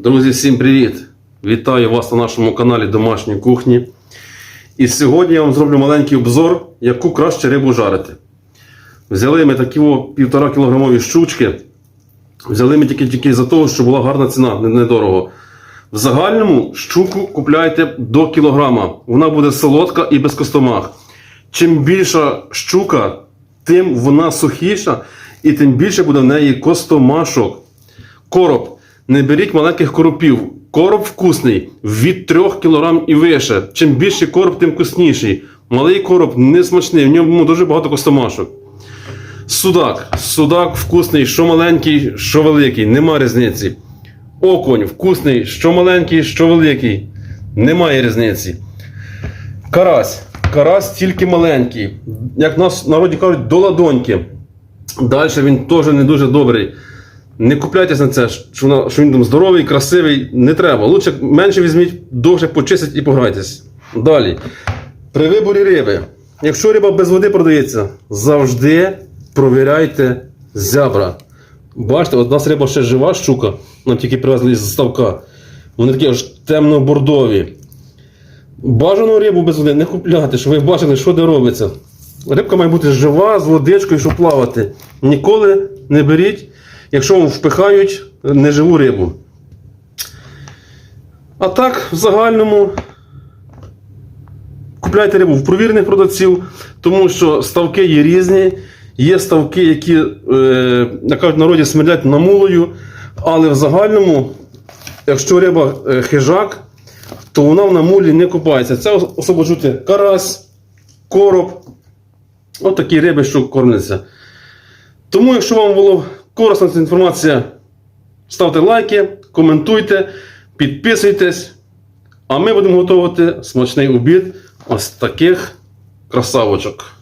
Друзі, всім привіт! Вітаю вас на нашому каналі Домашньої кухні. І сьогодні я вам зроблю маленький обзор, яку краще рибу жарити. Взяли ми такі о, півтора кілограмові щучки. Взяли ми тільки, тільки за того, що була гарна ціна, недорого. В загальному щуку купляйте до кілограма. Вона буде солодка і без костомах. Чим більша щука, тим вона сухіша і тим більше буде в неї костомашок. Короб. Не беріть маленьких коропів. Короб вкусний від 3 кг і вище. Чим більший короб, тим вкусніший. Малий короб не смачний, в ньому дуже багато костомашок. Судак. Судак вкусний, що маленький, що великий, нема різниці. Окунь вкусний, що маленький, що великий. Немає різниці. Карась. Карась тільки маленький. Як нас в народі кажуть, до ладоньки. Далі він теж не дуже добрий. Не купляйтесь на це, що, він там здоровий, красивий. Не треба. Лучше менше візьміть, довше почистіть і пограйтесь. Далі. При виборі риби. Якщо риба без води продається, завжди провіряйте зябра. Бачите, от у нас риба ще жива щука, нам тільки привезли з ставка. Вони такі аж темно-бордові. Бажану рибу без води не купляти, щоб ви бачили, що де робиться. Рибка має бути жива, з водичкою, щоб плавати. Ніколи не беріть, якщо вам впихають неживу рибу. А так, в загальному, купляйте рибу в провірених продавців, тому що ставки є різні. Є ставки, які, е, як кажуть, народі смердять намулою, але в загальному, якщо риба е, хижак, то вона в намулі не купається. Це ос- особо жути карась, короб. От такі риби, що кормляться. Тому, якщо вам було корисна ця інформація, ставте лайки, коментуйте, підписуйтесь. А ми будемо готувати смачний обід ось таких красавочок.